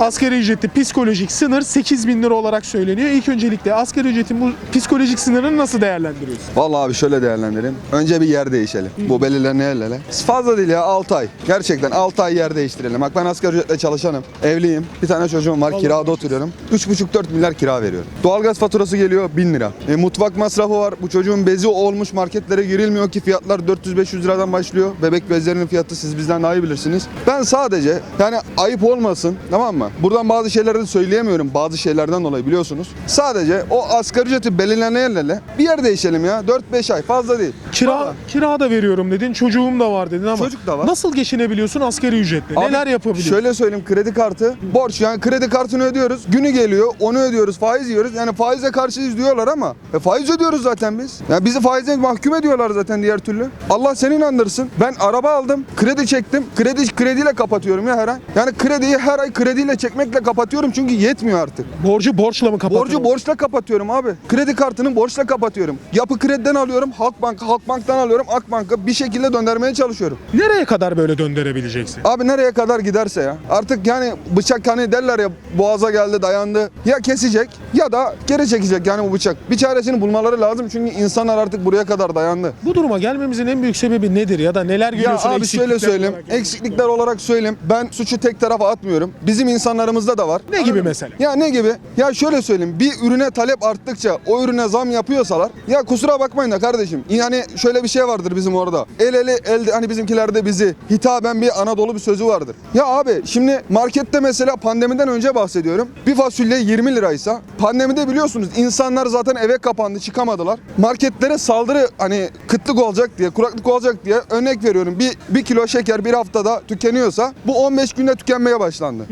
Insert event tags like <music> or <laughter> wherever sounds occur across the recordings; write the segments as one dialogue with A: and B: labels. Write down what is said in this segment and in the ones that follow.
A: Asgari ücretli psikolojik sınır 8 bin lira olarak söyleniyor. İlk öncelikle asgari ücretin bu psikolojik sınırını nasıl değerlendiriyorsun?
B: Vallahi abi şöyle değerlendirelim. Önce bir yer değişelim. Bu belirlenen yerlere. Fazla değil ya 6 ay. Gerçekten 6 ay yer değiştirelim. Bak ben asgari ücretle çalışanım. Evliyim. Bir tane çocuğum var. Kirada oturuyorum. 3,5-4 milyar kira veriyorum. Doğalgaz faturası geliyor 1000 lira. E, mutfak masrafı var. Bu çocuğun bezi olmuş marketlere girilmiyor ki fiyatlar 400-500 liradan başlıyor. Bebek bezlerinin fiyatı siz bizden daha iyi bilirsiniz. Ben sadece yani ayıp olmasın tamam mı? Buradan bazı şeyleri de söyleyemiyorum bazı şeylerden dolayı biliyorsunuz. Sadece o asgari ücreti belirlenen yerlerle bir yer değişelim ya. 4-5 ay fazla değil.
A: Kira
B: Vallahi.
A: kira da veriyorum dedin, çocuğum da var dedin ama
B: Çocuk da var.
A: nasıl geçinebiliyorsun asgari ücretle?
B: Abi,
A: Neler yapabiliyorsun?
B: Şöyle söyleyeyim kredi kartı borç yani kredi kartını ödüyoruz. Günü geliyor onu ödüyoruz faiz yiyoruz. Yani faize karşıyız diyorlar ama e, faiz ödüyoruz zaten biz. Yani bizi faize mahkum ediyorlar zaten diğer türlü. Allah seni inandırsın. Ben araba aldım kredi çektim. Kredi krediyle kapatıyorum ya her ay. Yani krediyi her ay krediyle çekmekle kapatıyorum çünkü yetmiyor artık.
A: Borcu borçla mı kapatıyorsun?
B: Borcu borçla kapatıyorum abi. Kredi kartını borçla kapatıyorum. Yapı krediden alıyorum. Halkbank, Halkbank'tan alıyorum. Akbank'a bir şekilde döndürmeye çalışıyorum.
A: Nereye kadar böyle döndürebileceksin?
B: Abi nereye kadar giderse ya. Artık yani bıçak hani derler ya boğaza geldi dayandı. Ya kesecek ya da geri çekecek yani bu bıçak. Bir çaresini bulmaları lazım çünkü insanlar artık buraya kadar dayandı.
A: Bu duruma gelmemizin en büyük sebebi nedir ya da neler
B: Ya
A: görüyorsun
B: abi şöyle söyleyeyim.
A: olarak?
B: Eksiklikler olarak söyleyeyim. Ben suçu tek tarafa atmıyorum. Bizim insanlarımızda da var.
A: Ne gibi mesela?
B: Ya ne gibi? Ya şöyle söyleyeyim. Bir ürüne talep arttıkça o ürüne zam yapıyorsalar ya kusura bakmayın da kardeşim. Yani şöyle bir şey vardır bizim orada. El ele elde hani bizimkilerde bizi hitaben bir Anadolu bir sözü vardır. Ya abi şimdi markette mesela pandemiden önce bahsediyorum. Bir fasulye 20 liraysa pandemide biliyorsunuz insanlar zaten eve kapandı çıkamadılar. Marketlere saldırı hani kıtlık olacak diye kuraklık olacak diye örnek veriyorum. Bir, bir kilo şeker bir haftada tükeniyorsa bu 15 günde tükenmeye başlandı.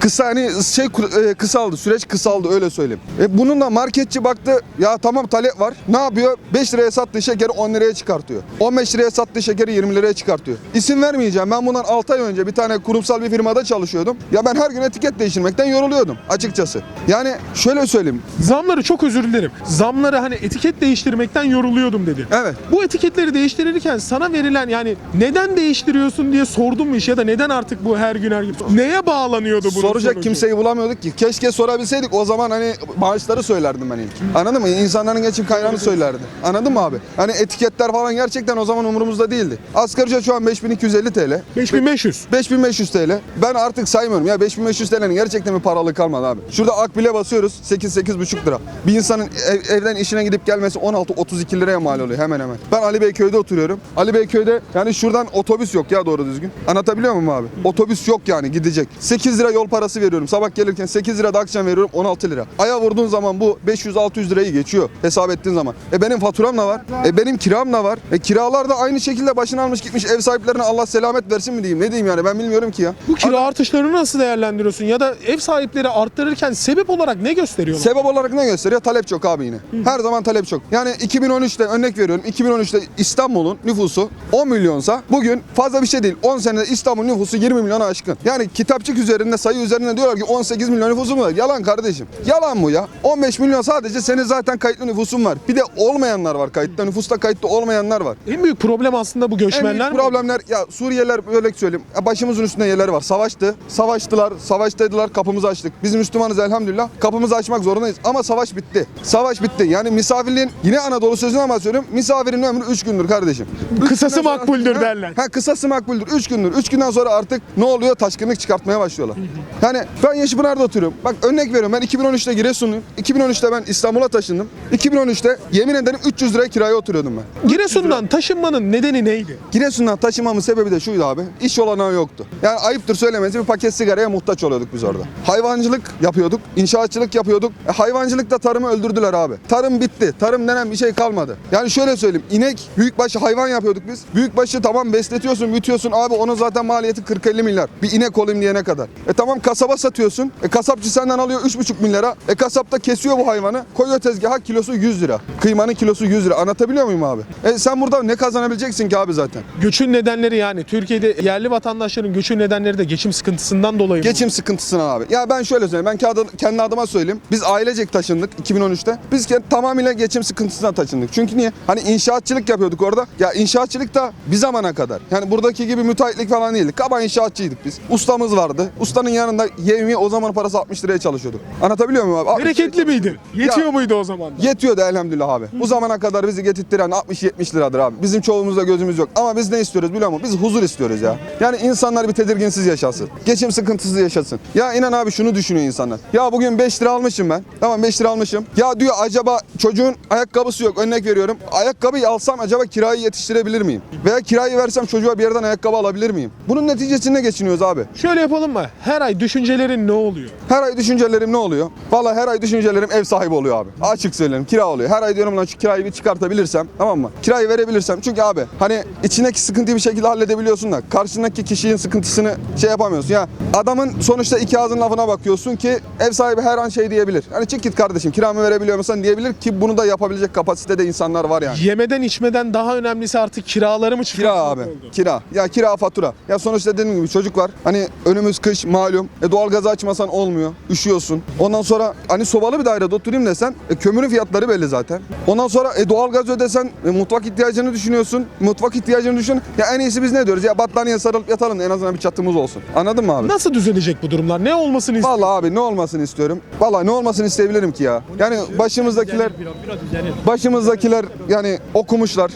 B: Kısa hani şey e, kısaldı süreç kısaldı öyle söyleyeyim. E bununla marketçi baktı ya tamam talep var. Ne yapıyor? 5 liraya sattığı şekeri 10 liraya çıkartıyor. 15 liraya sattığı şekeri 20 liraya çıkartıyor. İsim vermeyeceğim. Ben bundan 6 ay önce bir tane kurumsal bir firmada çalışıyordum. Ya ben her gün etiket değiştirmekten yoruluyordum açıkçası. Yani şöyle söyleyeyim.
A: Zamları çok özür dilerim. Zamları hani etiket değiştirmekten yoruluyordum dedi.
B: Evet.
A: Bu etiketleri değiştirirken sana verilen yani neden değiştiriyorsun diye sordum mu iş ya da neden artık bu her gün her gün neye bağlanıyordu bunun
B: Soracak kimseyi bulamıyorduk ki. Keşke sorabilseydik o zaman hani maaşları söylerdim ben ilk. Anladın mı? İnsanların geçim kaynağını söylerdi. Anladın mı abi? Hani etiketler falan gerçekten o zaman umurumuzda değildi. Asgari ücret şu an 5250 TL.
A: 5500.
B: 5500 TL. Ben artık saymıyorum ya 5500 TL'nin gerçekten bir paralı kalmadı abi. Şurada akbile basıyoruz 8-8,5 lira. Bir insanın ev- evden işine gidip gelmesi 16-32 liraya mal oluyor hemen hemen. Ben Ali Beyköy'de oturuyorum. Ali Beyköy'de yani şuradan otobüs yok ya doğru düzgün. Anlatabiliyor muyum abi? Otobüs yok yani gidecek. 8 lira yol parası veriyorum. Sabah gelirken 8 lira da akşam veriyorum 16 lira. Aya vurduğun zaman bu 500-600 lirayı geçiyor hesap ettiğin zaman. E benim faturam da var. E benim kiram da var. E kiralar da aynı şekilde başını almış gitmiş ev sahiplerine Allah selamet versin mi diyeyim ne diyeyim yani ben bilmiyorum ki ya.
A: Bu kira artışlarını nasıl değerlendiriyorsun ya da ev sahipleri arttırırken sebep olarak ne gösteriyorlar?
B: Sebep olarak ne gösteriyor? Talep çok abi yine. Her zaman talep çok. Yani 2013'te örnek veriyorum. 2013'te İstanbul'un nüfusu 10 milyonsa bugün fazla bir şey değil. 10 senede İstanbul nüfusu 20 milyona aşkın. Yani kitapçık üzerinde sayı üzerinde diyorlar ki 18 milyon nüfusu mu var? Yalan kardeşim. Yalan bu ya. 15 milyon sadece senin zaten kayıtlı nüfusun var. Bir de olmayanlar var kayıtta. Nüfusta kayıtlı olmayanlar var.
A: En büyük problem aslında bu
B: En
A: göçmenler
B: büyük
A: mi?
B: problemler ya Suriyeliler böyle söyleyeyim. ya Başımızın üstünde yerleri var. Savaştı. Savaştılar. Savaştaydılar. Kapımızı açtık. Biz Müslümanız elhamdülillah. Kapımızı açmak zorundayız. Ama savaş bitti. Savaş bitti. Yani misafirliğin yine Anadolu sözüne bahsediyorum. Misafirin ömrü 3 gündür kardeşim. Üç
A: Kısası
B: günden sonra-
A: makbuldür
B: Ha,
A: derler.
B: Ha kısası makbuldür. 3 gündür. 3 günden sonra artık ne oluyor? Taşkınlık çıkartmaya başlıyorlar. Yani ben Yeşilpınar'da oturuyorum. Bak örnek veriyorum. Ben 2013'te Giresunluyum. 2013'te ben İstanbul'a taşındım. 2013'te yemin ederim 300 liraya kiraya oturuyordum ben.
A: Giresun'dan taşınmanın nedeni neydi?
B: Giresun'dan taşımamın sebebi de şuydu abi. İş olanağı yoktu. Yani ayıptır söylemesi bir paket sigaraya muhtaç oluyorduk biz orada. Hayvancılık yapıyorduk, inşaatçılık yapıyorduk. E, hayvancılıkta tarımı öldürdüler abi. Tarım bitti. Tarım denen bir şey kalmadı. Yani şöyle söyleyeyim. İnek, büyükbaşı hayvan yapıyorduk biz. Büyükbaşı tamam besletiyorsun, büyütüyorsun abi onun zaten maliyeti 40-50 milyar. Bir inek olayım diyene kadar. E tamam kasaba satıyorsun. E kasapçı senden alıyor 3,5 milyara. E kasap da kesiyor bu hayvanı. Koyuyor tezgaha kilosu 100 lira. Kıymanın kilosu 100 lira. Anlatabiliyor muyum abi? E sen burada ne kazanabileceksin ki abi zaten?
A: Göçün nedenleri yani Türkiye'de yerli vatandaşların göçün nedenleri de geçim sıkıntısından dolayı mı?
B: Geçim sıkıntısına abi. Ya ben şöyle söyleyeyim. Ben kendi, kendi adıma söyleyeyim. Biz ailecek taşındık 2013'te. Biz ke- tamamıyla geçim sıkıntısına taşındık. Çünkü niye? Hani inşaatçılık yapıyorduk orada. Ya inşaatçılık da bir zamana kadar. Yani buradaki gibi müteahhitlik falan değildik. Kaba inşaatçıydık biz. Ustamız vardı. Ustanın yanına yanında yevmi o zaman parası 60 liraya çalışıyordu. Anlatabiliyor muyum abi? 60
A: Bereketli miydi? Yetiyor
B: Ya-
A: muydu o zaman? da?
B: Yetiyordu elhamdülillah abi. Bu zamana kadar bizi getirttiren 60-70 liradır abi. Bizim çoğumuzda gözümüz yok. Ama biz ne istiyoruz biliyor musun? Biz huzur istiyoruz ya. Yani insanlar bir tedirginsiz yaşasın. Geçim sıkıntısız yaşasın. Ya inan abi şunu düşünüyor insanlar. Ya bugün 5 lira almışım ben. Tamam 5 lira almışım. Ya diyor acaba çocuğun ayakkabısı yok. Örnek veriyorum. Ayakkabıyı alsam acaba kirayı yetiştirebilir miyim? Veya kirayı versem çocuğa bir yerden ayakkabı alabilir miyim? Bunun neticesinde geçiniyoruz abi.
A: Şöyle yapalım mı? Her ay düşüncelerin ne oluyor?
B: Her ay düşüncelerim ne oluyor? Vallahi her ay düşüncelerim ev sahibi oluyor abi. Açık söyleyeyim kira oluyor. Her ay diyorum lan şu kirayı bir çıkartabilirsem tamam mı? Kirayı verebilirsem. Çünkü abi hani içindeki sıkıntıyı bir şekilde halledebiliyorsun da karşındaki kişinin sıkıntısını şey yapamıyorsun. Ya adamın sonuçta iki ağzın lafına bakıyorsun ki ev sahibi her an şey diyebilir. Hani çık git kardeşim kiramı verebiliyor musun diyebilir ki bunu da yapabilecek kapasitede insanlar var yani.
A: Yemeden içmeden daha önemlisi artık kiraları mı
B: Kira
A: çıkartmak
B: abi.
A: oldu?
B: Kira. Ya kira fatura. Ya sonuçta dediğim gibi çocuk var. Hani önümüz kış malum. E doğalgazı açmasan olmuyor. Üşüyorsun. Ondan sonra hani sobalı bir dairede oturayım desen e, kömürün fiyatları belli zaten. Ondan sonra e, doğalgaz ödesen e, mutfak ihtiyacını düşünüyorsun. Mutfak ihtiyacını düşün. Ya en iyisi biz ne diyoruz? Ya battaniye sarılıp yatalım da en azından bir çatımız olsun. Anladın mı abi?
A: Nasıl düzelecek bu durumlar? Ne olmasını istiyorsun?
B: Vallahi abi ne olmasını istiyorum? Vallahi ne olmasını isteyebilirim ki ya. Yani başımızdakiler başımızdakiler yani okumuşlar.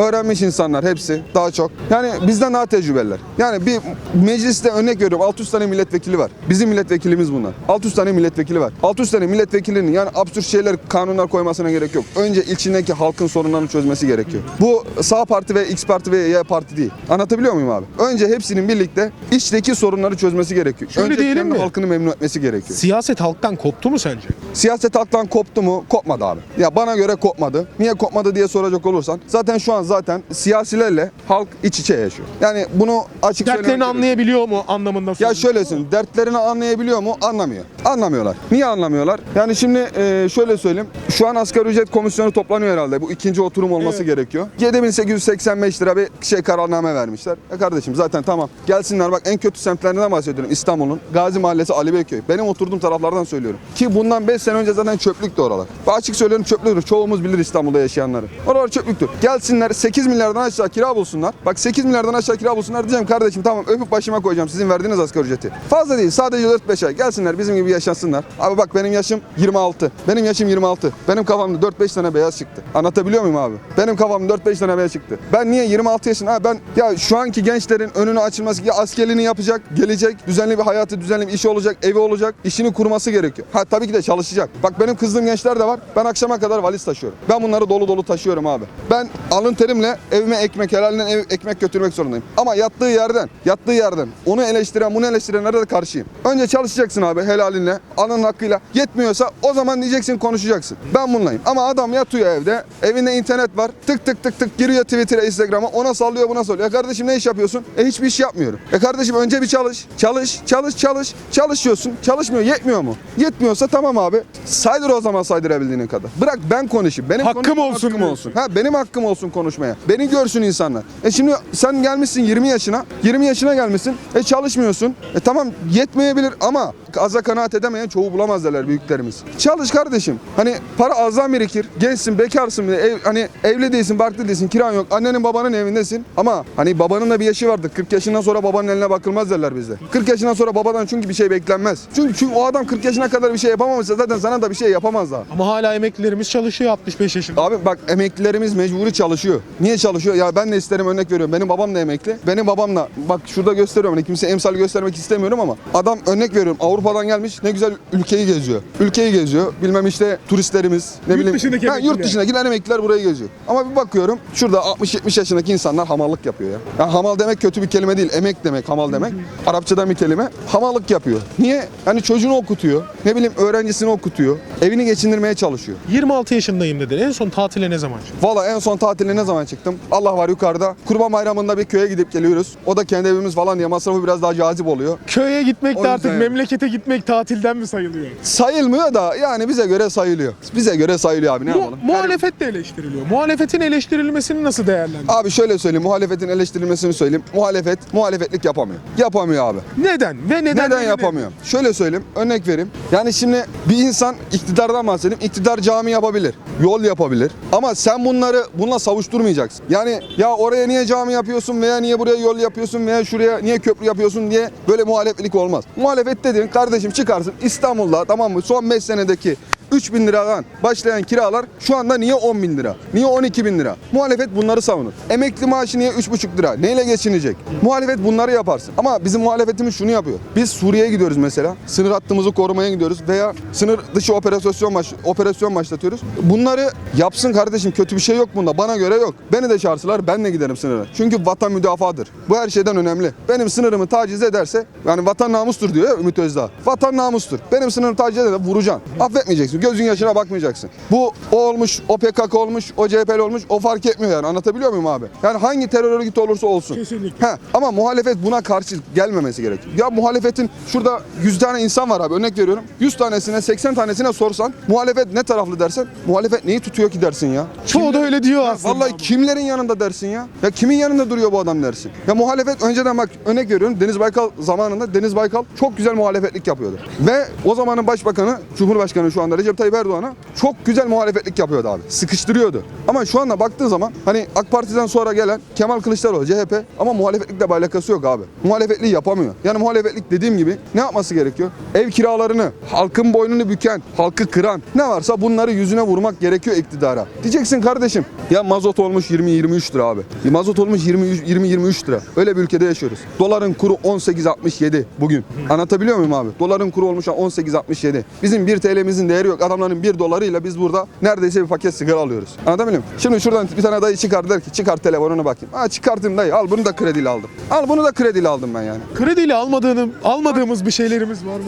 B: Öğrenmiş insanlar hepsi daha çok. Yani bizden daha tecrübeliler. Yani bir mecliste örnek veriyorum 600 tane milletvekili var. Bizim milletvekilimiz bunlar. 600 tane milletvekili var. 600 tane milletvekilinin yani absürt şeyler kanunlar koymasına gerek yok. Önce içindeki halkın sorunlarını çözmesi gerekiyor. Bu sağ parti ve X parti ve Y parti değil. Anlatabiliyor muyum abi? Önce hepsinin birlikte içteki sorunları çözmesi gerekiyor.
A: Şöyle
B: Önce
A: diyelim mi?
B: halkını memnun etmesi gerekiyor.
A: Siyaset halktan koptu mu sence?
B: Siyaset halktan koptu mu? Kopmadı abi. Ya bana göre kopmadı. Niye kopmadı diye soracak olursan zaten şu an zaten siyasilerle halk iç içe yaşıyor. Yani bunu açık
A: Dertlerini
B: söylemek gerekiyor.
A: anlayabiliyor mu anlamında
B: Ya
A: soruyorum.
B: şöylesin, dertlerini anlayabiliyor mu? Anlamıyor. Anlamıyorlar. Niye anlamıyorlar? Yani şimdi e, şöyle söyleyeyim. Şu an asgari ücret komisyonu toplanıyor herhalde. Bu ikinci oturum olması
A: Evet.
B: gerekiyor. 7885 lira bir şey kararname vermişler. E kardeşim zaten tamam. Gelsinler bak en kötü semtlerinden bahsediyorum İstanbul'un. Gazi Mahallesi Ali Beyköy. Benim oturduğum taraflardan söylüyorum. Ki bundan 5 sene önce zaten çöplüktü oralar. Ve açık söylüyorum çöplüktür. Çoğumuz bilir İstanbul'da yaşayanları. Oralar çöplüktür. Gelsinler 8 milyardan aşağı kira bulsunlar. Bak 8 milyardan aşağı kira bulsunlar diyeceğim kardeşim tamam öpüp başıma koyacağım sizin verdiğiniz asgari ücreti. Fazla değil sadece 4-5 ay gelsinler bizim gibi yaşasınlar. Abi bak benim yaşım 26. Benim yaşım 26. Benim kafamda 4-5 tane beyaz çıktı. Anlatabiliyor muyum abi? Benim kafamda 4-5 tane beyaz çıktı. Ben niye 26 yaşında? Ha ben ya şu anki gençlerin önünü açılması ya askerliğini yapacak, gelecek, düzenli bir hayatı, düzenli bir işi olacak, evi olacak, işini kurması gerekiyor. Ha tabii ki de çalışacak. Bak benim kızdığım gençler de var. Ben akşama kadar valiz taşıyorum. Ben bunları dolu dolu taşıyorum abi. Ben alın terimle evime ekmek, helalinden ev, ekmek götürmek zorundayım. Ama yattığı yerden, yattığı yerden onu eleştiren, bunu eleştirenlere de karşıyım. Önce çalışacaksın abi helalinle, alın hakkıyla. Yetmiyorsa o zaman diyeceksin konuşacaksın. Ben bunlayım. Ama adam yatıyor evde, evinde internet var. Tık tık tık tık giriyor Twitter'a, Instagram'a. Ona sallıyor, buna sallıyor. Ya kardeşim ne iş yapıyorsun? E hiçbir iş yapmıyorum. E kardeşim önce bir çalış. Çalış, çalış, çalış. Çalışıyorsun. Çalışmıyor. Yetmiyor mu? Yetmiyorsa tamam abi. Saydır o zaman saydırabildiğin kadar. Bırak ben konuşayım. Benim
A: Hakkım olsun
B: hakkım olsun. Ha benim hakkım olsun konuşmaya. Beni görsün insanlar. E şimdi sen gelmişsin 20 yaşına. 20 yaşına gelmişsin. E çalışmıyorsun. E tamam yetmeyebilir ama aza kanaat edemeyen çoğu bulamaz derler büyüklerimiz. Çalış kardeşim. Hani para azdan birikir. Gençsin, bekarsın. Ev, hani evli değilsin, barklı değilsin, kiran yok. Annenin babanın evindesin. Ama hani babanın da bir yaşı vardır. 40 yaşından sonra babanın eline bakılmaz derler bizde. 40 yaşından sonra babadan çünkü bir şey beklenmez. Çünkü, çünkü o adam 40 yaşına kadar bir şey yapamamışsa zaten sana da bir şey yapamaz daha.
A: Ama hala emeklilerimiz çalışıyor 65 yaşında.
B: Abi bak emeklilerimiz mecburi çalışıyor. Niye çalışıyor? Ya ben de isterim örnek veriyorum. Benim babam da emekli. Benim babam da bak şurada gösteriyorum. Hani kimse emsal göstermek istemiyorum ama adam örnek veriyorum. Avrupa'dan gelmiş ne güzel ülkeyi geziyor. Ülkeyi geziyor. Bilmem işte turistlerimiz ne
A: Yurt
B: bileyim.
A: dışındaki
B: Ha, yurt dışındakiler emekliler burayı geziyor. Ama bir bakıyorum şurada 60-70 yaşındaki insanlar hamallık yapıyor ya. ya. Hamal demek kötü bir kelime değil. Emek demek hamal demek. Arapçadan bir kelime. Hamallık yapıyor. Niye? Yani çocuğunu okutuyor. Ne bileyim öğrencisini okutuyor. Evini geçindirmeye çalışıyor.
A: 26 yaşındayım dedin. En son tatile ne zaman?
B: Valla en son tatile ne zaman çıktım? Allah var yukarıda. Kurban bayramında bir köye gidip geliyoruz. O da kendi evimiz falan diye masrafı biraz daha cazip oluyor.
A: Köye gitmek de artık
B: yüzden-
A: memlekete gitmek tatilden mi sayılıyor?
B: Sayılmıyor da yani bize göre sayılıyor. Bize göre sayılıyor abi ne
A: Mu-
B: yapalım?
A: muhalefet de eleştiriliyor. Muhalefetin eleştirilmesini nasıl değerlendiriyorsun?
B: Abi şöyle söyleyeyim muhalefetin eleştirilmesini söyleyeyim. Muhalefet muhalefetlik yapamıyor. Yapamıyor abi.
A: Neden? Ve neden?
B: Neden yapamıyor? Şöyle söyleyeyim, örnek vereyim. Yani şimdi bir insan iktidardan bahsedeyim. İktidar cami yapabilir, yol yapabilir. Ama sen bunları bununla durmayacaksın. Yani ya oraya niye cami yapıyorsun veya niye buraya yol yapıyorsun veya şuraya niye köprü yapıyorsun diye böyle muhalefetlik olmaz. Muhalefet dediğin kardeşim çıkarsın İstanbul'da tamam mı son 5 senedeki 3 bin liradan başlayan kiralar şu anda niye 10 bin lira? Niye 12 bin lira? Muhalefet bunları savunur. Emekli maaşı niye 3,5 lira? Neyle geçinecek? Muhalefet bunları yaparsın. Ama bizim muhalefetimiz şunu yapıyor. Biz Suriye'ye gidiyoruz mesela. Sınır hattımızı korumaya gidiyoruz veya sınır dışı operasyon baş, operasyon başlatıyoruz. Bunları yapsın kardeşim. Kötü bir şey yok bunda. Bana göre yok. Beni de çağırsalar ben de giderim sınıra. Çünkü vatan müdafadır. Bu her şeyden önemli. Benim sınırımı taciz ederse yani vatan namustur diyor ya Ümit Özdağ. Vatan namustur. Benim sınırımı taciz ederse vuracaksın. Affetmeyeceksin. Gözün yaşına bakmayacaksın. Bu o olmuş, o PKK olmuş, o CHP'li olmuş o fark etmiyor yani. Anlatabiliyor muyum abi? Yani hangi terör örgütü olursa olsun.
A: Kesinlikle.
B: He, ama muhalefet buna karşı gelmemesi gerekiyor. Ya muhalefetin şurada 100 tane insan var abi örnek veriyorum. 100 tanesine 80 tanesine sorsan muhalefet ne taraflı dersen muhalefet neyi tutuyor ki dersin ya.
A: Çoğu da öyle diyor aslında.
B: Vallahi kimlerin yanında dersin ya? Ya kimin yanında duruyor bu adam dersin? Ya muhalefet önceden bak örnek veriyorum Deniz Baykal zamanında Deniz Baykal çok güzel muhalefetlik yapıyordu. Ve o zamanın başbakanı Cumhurbaşkanı şu anda Recep Tayyip Erdoğan'a çok güzel muhalefetlik yapıyordu abi. Sıkıştırıyordu. Ama şu anda baktığı zaman hani AK Parti'den sonra gelen Kemal Kılıçdaroğlu CHP ama muhalefetlikle alakası yok abi. Muhalefetliği yapamıyor. Yani muhalefetlik dediğim gibi ne yapması gerekiyor? Ev kiralarını, halkın boynunu büken, halkı kıran ne varsa bunları yüzüne vurmak gerekiyor iktidara. Diyeceksin kardeşim ya mazot olmuş 20-23 lira abi. Mazot olmuş 20-23 lira. Öyle bir ülkede yaşıyoruz. Doların kuru 18.67 bugün. Anlatabiliyor muyum abi? Doların kuru olmuş 18.67. Bizim 1 TL'mizin değeri yok. Adamların 1 dolarıyla biz burada neredeyse bir paket sigara alıyoruz. Anlatabiliyor muyum? Şimdi şuradan bir tane dayı çıkar der ki çıkar telefonuna bakayım. Ha çıkartayım dayı al bunu da krediyle aldım. Al bunu da krediyle aldım ben yani.
A: Krediyle almadığını, almadığımız bir şeylerimiz var mı?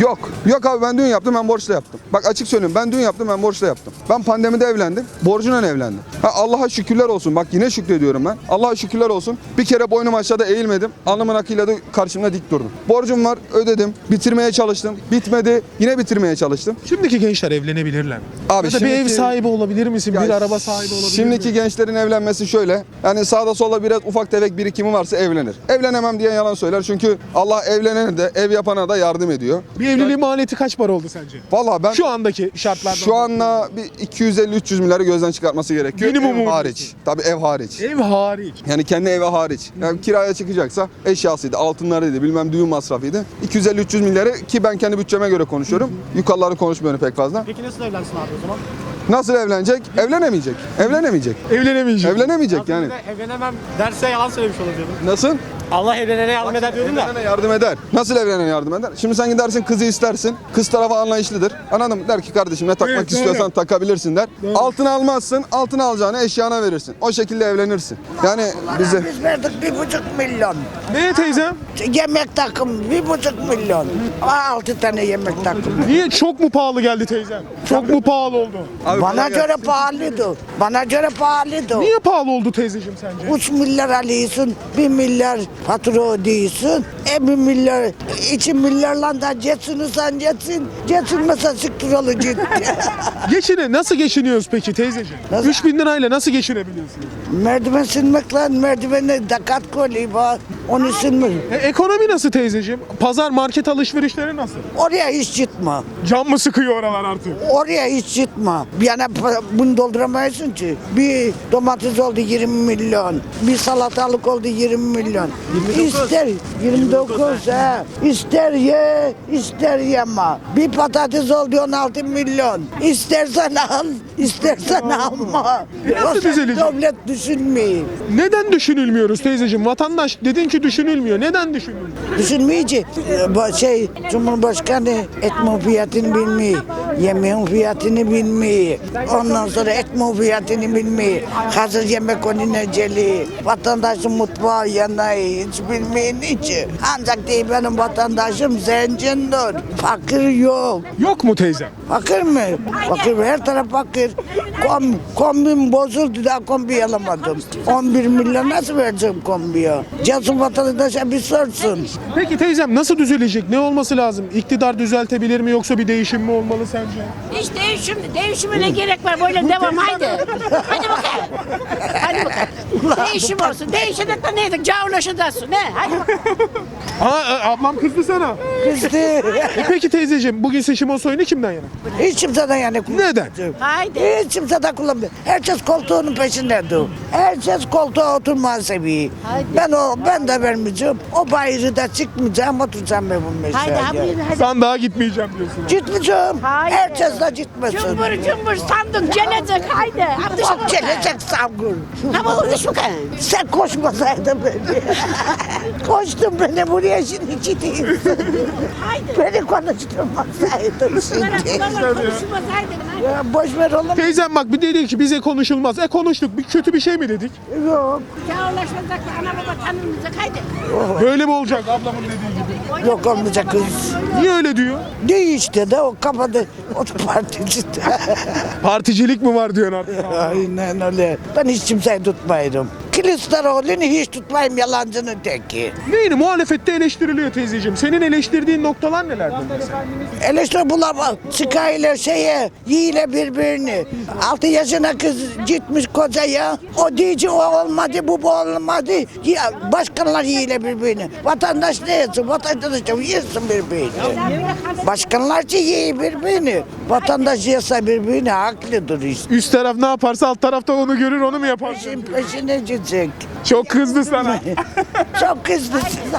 B: Yok. Yok abi ben düğün yaptım ben borçla yaptım. Bak açık söyleyeyim ben düğün yaptım ben borçla yaptım. Ben pandemide evlendim. Borcuna evlendim. Ha Allah'a şükürler olsun. Bak yine şükrediyorum ben. Allah'a şükürler olsun. Bir kere boynum aşağıda eğilmedim. Alnımın akıyla da karşımda dik durdum. Borcum var ödedim. Bitirmeye çalıştım. Bitmedi. Yine bitirmeye çalıştım.
A: Şimdiki gençler evlenebilir mi?
B: Abi
A: ya da bir ev
B: şimdiki-
A: sahibi olabilir misin? Bir araba sahibi olabilir
B: Şimdiki
A: mi?
B: gençlerin evlenmesi şöyle. Yani sağda solda biraz ufak tefek birikimi varsa evlenir. Evlenemem diye yalan söyler. Çünkü Allah evlenene de ev yapana da yardım ediyor.
A: Bir evliliğin maliyeti kaç para oldu sence?
B: Vallahi ben
A: Şu andaki şartlardan.
B: Şu anda bir 250-300 milyarı gözden çıkartması gerekiyor.
A: Minimum
B: ev hariç. Tabii ev hariç.
A: Ev hariç.
B: Yani kendi evi hariç. Yani kiraya çıkacaksa eşyasıydı, altınlarıydı, bilmem düğün masrafıydı. 250-300 milyarı ki ben kendi bütçeme göre konuşuyorum. Yukarıları konuşmuyorum pek fazla.
C: Peki nasıl evlensin abi o zaman?
B: Nasıl evlenecek? Evlenemeyecek. Evlenemeyecek.
A: Evlenemeyecek.
B: Evlenemeyecek yani.
C: Evlenemem derse yalan söylemiş olur diyordum.
B: Nasıl?
C: Allah evlenene yardım eder diyordum da.
B: Evlenene yardım eder. Nasıl evlenene yardım eder? Şimdi sen gidersin kızı istersin. Kız tarafı anlayışlıdır. Anladın mı? Der ki kardeşim ne takmak
A: Evet, doğru.
B: istiyorsan takabilirsin der.
A: Doğru.
B: Altını almazsın. Altını alacağını eşyana verirsin. O şekilde evlenirsin. Yani bize
D: Biz verdik bir buçuk milyon.
A: Ne teyzem?
D: Yemek takım bir buçuk milyon. Altı tane yemek takım.
A: Niye çok mu pahalı geldi teyzem? Çok mu pahalı oldu?
B: Abi
D: Bana
B: kolay
D: göre
B: gelsin.
D: pahalıydı. Bana göre pahalıydı.
A: Niye pahalı oldu teyzeciğim sence?
D: 3 milyar alıyorsun, 1 milyar fatura ödüyorsun. E 1 milyar, 2 milyarla da cetsini sen cetsin. Cetsinmese siktir olacak. <laughs>
A: Geçine nasıl geçiniyoruz peki teyzeciğim?
D: Nasıl?
A: 3000 lirayla nasıl geçinebiliyorsunuz?
D: Merdiven silmekle merdivene dakat koyuyor bak. Onu silmek.
A: E, ekonomi nasıl teyzeciğim? Pazar market alışverişleri nasıl?
D: Oraya hiç gitme.
A: Cam mı sıkıyor oralar artık?
D: Oraya hiç gitme. Pa- bunu dolduramıyorsun ki. Bir domates oldu 20 milyon. Bir salatalık oldu 20 milyon. İster 29 he. İster ye, ister yeme. Bir patates oldu 16 milyon. İstersen al, istersen alma.
A: Nasıl
D: sen
A: düzelecek?
D: devlet düşünmüyor.
A: Neden düşünülmüyoruz teyzeciğim? Vatandaş dedin ki düşünülmüyor. Neden düşünülmüyor?
D: Düşünmeyecek. Ee, bu Şey, Cumhurbaşkanı ekmeğin fiyatını bilmiyor. Yemeğin fiyatını bilmiyor. Ondan sonra ekmeğin fiyatını bilmiyor. Hazır yemek onun eceli. Vatandaşın mutfağı yanayı hiç bilmeyin içi. Ancak değil benim vatandaşım zencindir. Fakir yok.
A: Yok mu teyzem?
D: Fakir mi? Fakir her taraf fakir. Kom, kombim bozuldu daha kombi alamadım. 11 milyon nasıl vereceğim kombiye? Cazı vatandaşa bir sorsun.
A: Peki teyzem nasıl düzelecek? Ne olması lazım? İktidar düzeltebilir mi yoksa bir değişim mi olmalı sence?
E: Hiç değişim, değişimine gerek var. Böyle devam haydi. Hadi bakalım. Hadi bakalım. <laughs> Değişim olsun. Değişecek de neydi? Cavlaşıdasın. Ne? Hadi bakalım.
A: Aa, e, ablam kızdı sana.
D: Kızdı.
A: E peki teyzeciğim bugün seçim olsa oyunu kimden yana?
D: Hiç kimseden yani
A: Neden?
E: Haydi.
D: Hiç kimseden kullanmıyor. Herkes koltuğunun peşindedir. Herkes koltuğa oturmayı seviyor. Ben o ben de vermeyeceğim. O bayırı da çıkmayacağım, oturacağım ben bu
E: Haydi
D: meşale.
E: abi. Hadi.
A: Sandığa gitmeyeceğim diyorsun.
D: Gitmeyeceğim.
E: Haydi.
D: Herkes de gitmesin.
E: Cümbür cümbür sandık gelecek. Haydi. Abdüşe
D: Çok gelecek.
E: Tamam olmuş bakalım.
D: Sen koşmasaydın beni. <laughs> Koştun beni buraya şimdi gidiyorsun.
E: Haydi.
D: Beni konuşturmasaydın şimdi. Ya boş ver oğlum.
A: Teyzem bak bir dedi ki bize konuşulmaz. E konuştuk. Bir kötü bir şey mi dedik?
D: Yok.
E: Cavlaşacak. Ana baba tanınmayacak. Haydi.
A: Böyle mi olacak ablamın dediği gibi?
D: Yok olmayacak kız.
A: Niye öyle diyor?
D: Ne işte de o kapadı. O da partici de.
A: Particilik mi var diyorsun artık?
D: Aynen öyle. Ben hiç kimseyi tutmayırım. Kılıçdaroğlu'nu hiç tutmayayım yalancının teki.
A: Neyini muhalefette eleştiriliyor teyzeciğim. Senin eleştirdiğin noktalar nelerdir mesela?
D: Eleştiri bulama. Çıkayla şeye, yiyle birbirini. Altı yaşına kız gitmiş kocaya. O diyece o olmadı, bu bu olmadı. Ya, başkanlar yiyle birbirini. Vatandaş ne yesin? Vatandaş da yesin birbirini. Başkanlar yiyor birbirini. Vatandaş yese birbirini haklıdır işte.
A: Üst taraf ne yaparsa alt tarafta onu görür onu mu yapar?
D: Peşin peşine.
A: Çok kızdı sana. <laughs>
D: Çok kızdı size.